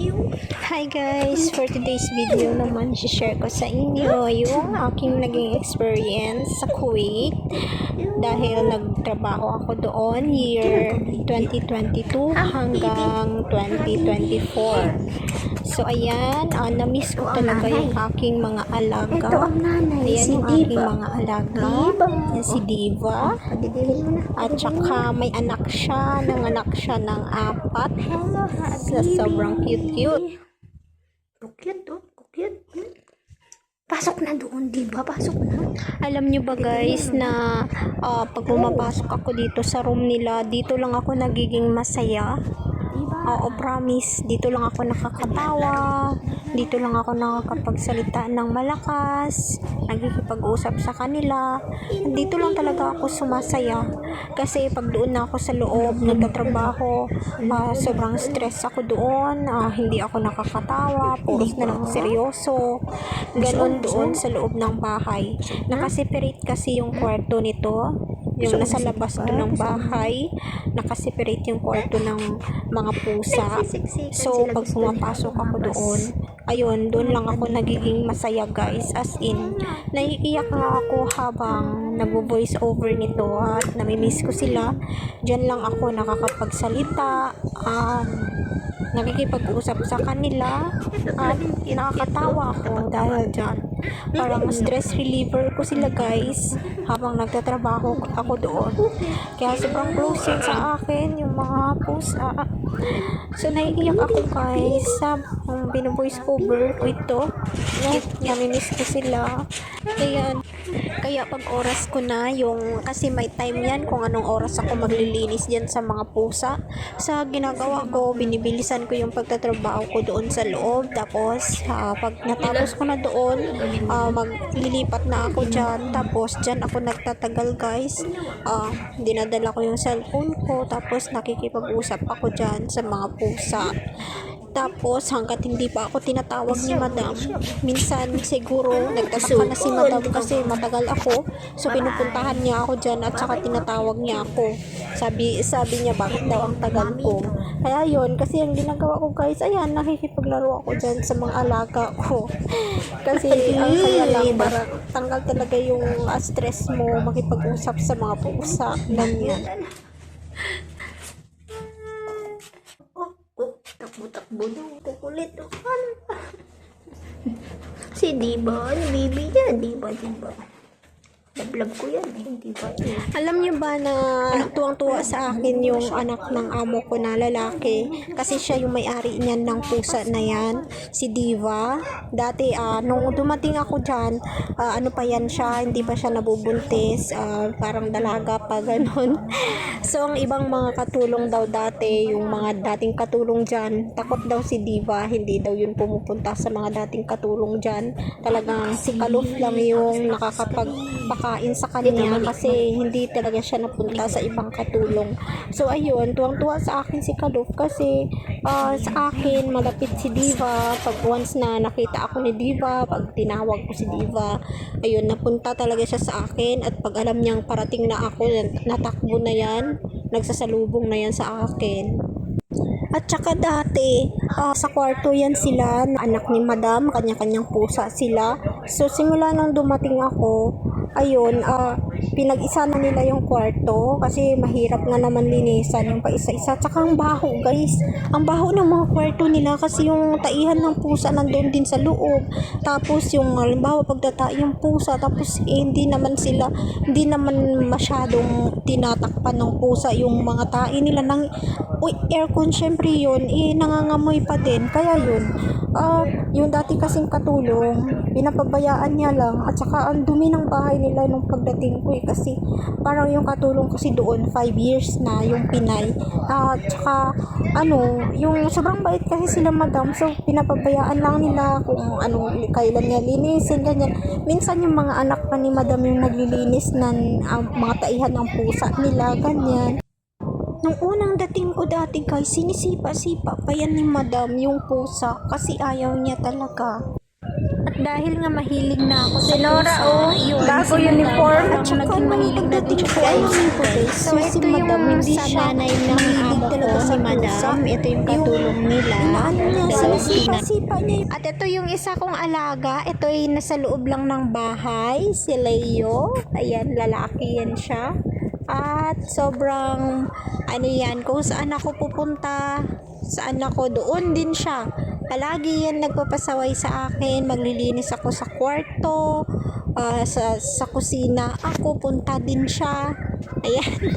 Hi guys! For today's video naman, share ko sa inyo yung aking naging experience sa Kuwait dahil nagtrabaho ako doon year 2022 hanggang 2024. So ayan, uh, na-miss ko talaga yung aking mga alaga. Ayan yung aking mga alaga. Yan si Diva. At saka may anak siya, nanganak siya ng apat. Sa sobrang cute-cute. Cute, oh. Cute. Hmm? Pasok na doon, di ba? Pasok na. Alam nyo ba guys na ah, pag pumapasok ako dito sa room nila, dito lang ako nagiging masaya. Di ba? Oo, promise. Dito lang ako nakakatawa. Dito lang ako nakakapagsalita ng malakas. Nagkikipag-usap sa kanila. Dito lang talaga ako sumasaya. Kasi pag doon na ako sa loob, nagtatrabaho, ah, sobrang stress ako doon. ah, hindi ako nakakatawa. Puros na lang seryoso. Ganon doon sa loob ng bahay. Nakaseparate kasi yung kwarto nito. Yung nasa labas doon ng bahay. Nakaseparate yung kwarto ng mga pusa. So, pag pumapasok ako doon, ayun, doon lang ako nagiging masaya guys. As in, naiiyak nga ako habang nag-voice over nito at namimiss ko sila. Diyan lang ako nakakapagsalita. Um, nakikipag-usap sa kanila at nakakatawa ako dahil dyan. Parang stress reliever ko sila guys habang nagtatrabaho ako doon. Kaya sobrang close yun sa akin yung mga pusa. So naiiyak ako guys sa um, binu-voice over ko ito. Namimiss ko sila. Kaya, kaya pag oras ko na yung kasi may time yan kung anong oras ako maglilinis dyan sa mga pusa. Sa ginagawa ko, binibilisan ko yung pagtatrabaho ko doon sa loob. Tapos, ah, pag natapos ko na doon, ah, maglilipat na ako dyan. Tapos, dyan ako nagtatagal guys. Ah, dinadala ko yung cellphone ko. Tapos, nakikipag-usap ako dyan sa mga pusa. Tapos, hanggat hindi pa ako tinatawag ni madam, minsan siguro nagtataka na si madam kasi matagal ako. So, pinupuntahan niya ako dyan at saka tinatawag niya ako. Sabi, sabi niya, bakit daw ang tagal ko? Kaya yon kasi ang ginagawa ko guys, ayan, nakikipaglaro ako dyan sa mga alaga ko. kasi ang saya lang, para tanggal talaga yung ah, stress mo, makipag-usap sa mga pusa. Ganyan. Daw. Kukulit. Oh. Ano? si Diba, ano baby niya? Diba, Diba. Lablab ko yan eh, Diba. Alam niyo ba na tuwang-tuwa sa akin yung anak ng amo ko na lalaki kasi siya yung may-ari niyan ng pusa na yan, si Diva. Dati ah, nung dumating ako diyan, ano pa yan siya, hindi pa siya nabubuntis, ah, parang dalaga pa ganun. so ang ibang mga katulong daw dati, yung mga dating katulong diyan, takot daw si Diva, hindi daw yun pumupunta sa mga dating katulong diyan. Talagang si Kaluf lang yung nakakapagpakain sa kanya kasi hindi talaga siya napunta sa ibang katulong. So ayun, tuwang-tuwa sa akin si Kaluf kasi ah, sa akin malapit si Diva. Pag once na nakita ako ni Diva, pag tinawag ko si Diva, ayun, napunta talaga siya sa akin at pag alam niyang parating na ako, natakbo na yan, nagsasalubong na yan sa akin. At saka dati, ah, sa kwarto yan sila, anak ni madam, kanya-kanyang pusa sila. So, simula nung dumating ako, ayun, ah, pinag-isa na nila yung kwarto kasi mahirap nga naman linisan yung pa isa-isa. Tsaka ang baho, guys. Ang baho ng mga kwarto nila kasi yung taihan ng pusa nandun din sa loob. Tapos yung halimbawa pagdata yung pusa, tapos eh, hindi naman sila, hindi naman masyadong tinatakpan ng pusa yung mga tae nila ng uy, aircon syempre yun, eh, nangangamoy pa din. Kaya yun, ah, yung dati kasing katulong, pinapabayaan niya lang. At saka, ang dumi ng bahay nila nung pagdating ko eh, kasi parang yung katulong kasi doon, 5 years na yung Pinay. At saka, ano, yung sobrang bait kasi sila madam, so pinapabayaan lang nila kung ano, kailan niya linisin, ganyan. Minsan yung mga anak pa ni madam yung naglilinis ng ah, mga taihan ng pusa nila, ganyan. Nung unang dating ko dati guys, sinisipa-sipa pa yan ni madam yung pusa kasi ayaw niya talaga. At dahil nga mahilig na ako sa Sinora, pusa, oh, yun, bago si Madam, uniform. At saka naging mahilig na din siya kay guys. So, ito yung hindi siya mahilig talaga sa Madam. Ito yung katulong nila. Inaano niya, sinisipa-sipa niya yung At ito yung isa kong alaga. Ito ay nasa loob lang ng bahay. Si Leo. Ayan, lalaki yan siya. At sobrang, ano yan, kung saan ako pupunta, saan ako, doon din siya. Palagi yan nagpapasaway sa akin. Maglilinis ako sa kwarto, ah, sa, sa kusina. Ako, punta din siya. Ayan.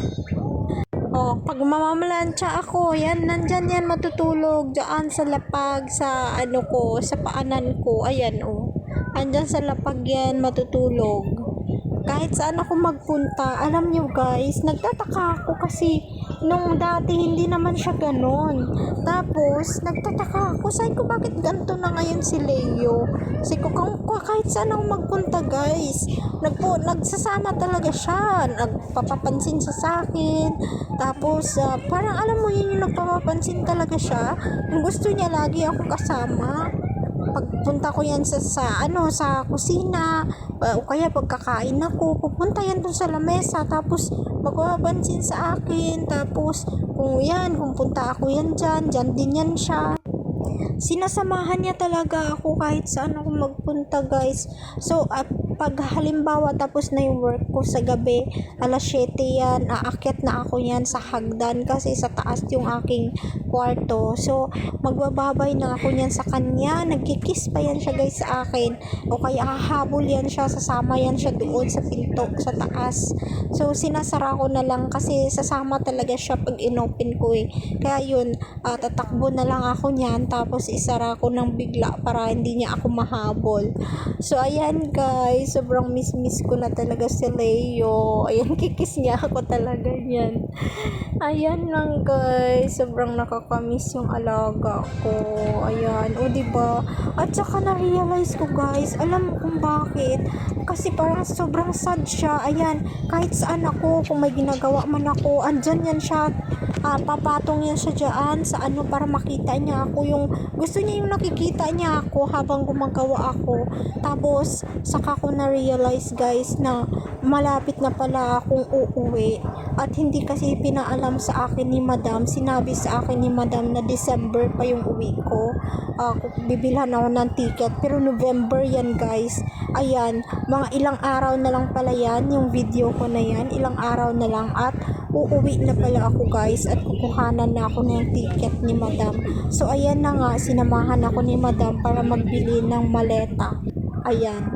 Oh, pag mamamalansya ako, yan, nandyan yan matutulog, dyan sa lapag, sa ano ko, sa paanan ko, ayan, oh. Andyan sa lapag yan, matutulog. Kahit saan ako magpunta, alam nyo guys, nagtataka ako kasi nung dati hindi naman siya ganon. Tapos, nagtataka ako, sabi ko bakit ganito na ngayon si Leo? Sabi ko, kung, kahit saan ako magpunta guys, nagpo, nagsasama talaga siya, nagpapapansin siya sa akin, tapos ah, parang alam mo yun yung nagpapapansin talaga siya, gusto niya lagi ako kasama, pagpunta ko yan sa, sa ano sa kusina o kaya pagkakain ako pupunta yan dun sa lamesa tapos magpapansin sa akin tapos kung yan kung punta ako yan dyan dyan din yan siya. Sinasamahan niya talaga ako kahit saan ako magpunta guys. So at pag halimbawa tapos na yung work ko sa gabi alas 7 yan aakyat na ako yan sa hagdan kasi sa taas yung aking kwarto. So magbababay na ako niyan sa kanya nagkikiss pa yan siya guys sa akin. O kaya hahabol yan siya sasama yan siya doon sa pinto sa taas. So sinasara ko na lang kasi sasama talaga siya pag inopen ko eh. Kaya yun ah, tatakbo na lang ako niyan tapos isara ko ng bigla para hindi niya ako mahabol. So ayan guys sobrang miss miss ko na talaga si Leo. Ayan kikis niya ako talaga niyan ayan lang guys. Sobrang nakakamiss yung alaga ko. Ayan o diba? At saka na-realize ko guys alam mo kung bakit? Kasi parang sobrang sad siya. Ayan kahit saan ako kung may ginagawa man ako andyan yan siya. Ah, papatong yan siya dyan sa ano para makita niya ako yung gusto niya yung nakikita niya ako habang gumagawa ako. Tapos saka ko na realize guys na malapit na pala akong uuwi. At hindi kasi pinaalam sa akin ni madam sinabi sa akin ni madam na December pa yung uwi ko. Uh, bibilhan ako ng ticket. Pero November yan guys. Ayan mga ilang araw na lang pala yan yung video ko na yan ilang araw na lang. At uuwi na pala ako guys at kukuhanan na ako ng ticket ni madam. So ayan na nga sinamahan ako ni madam para magbili ng maleta. Ayan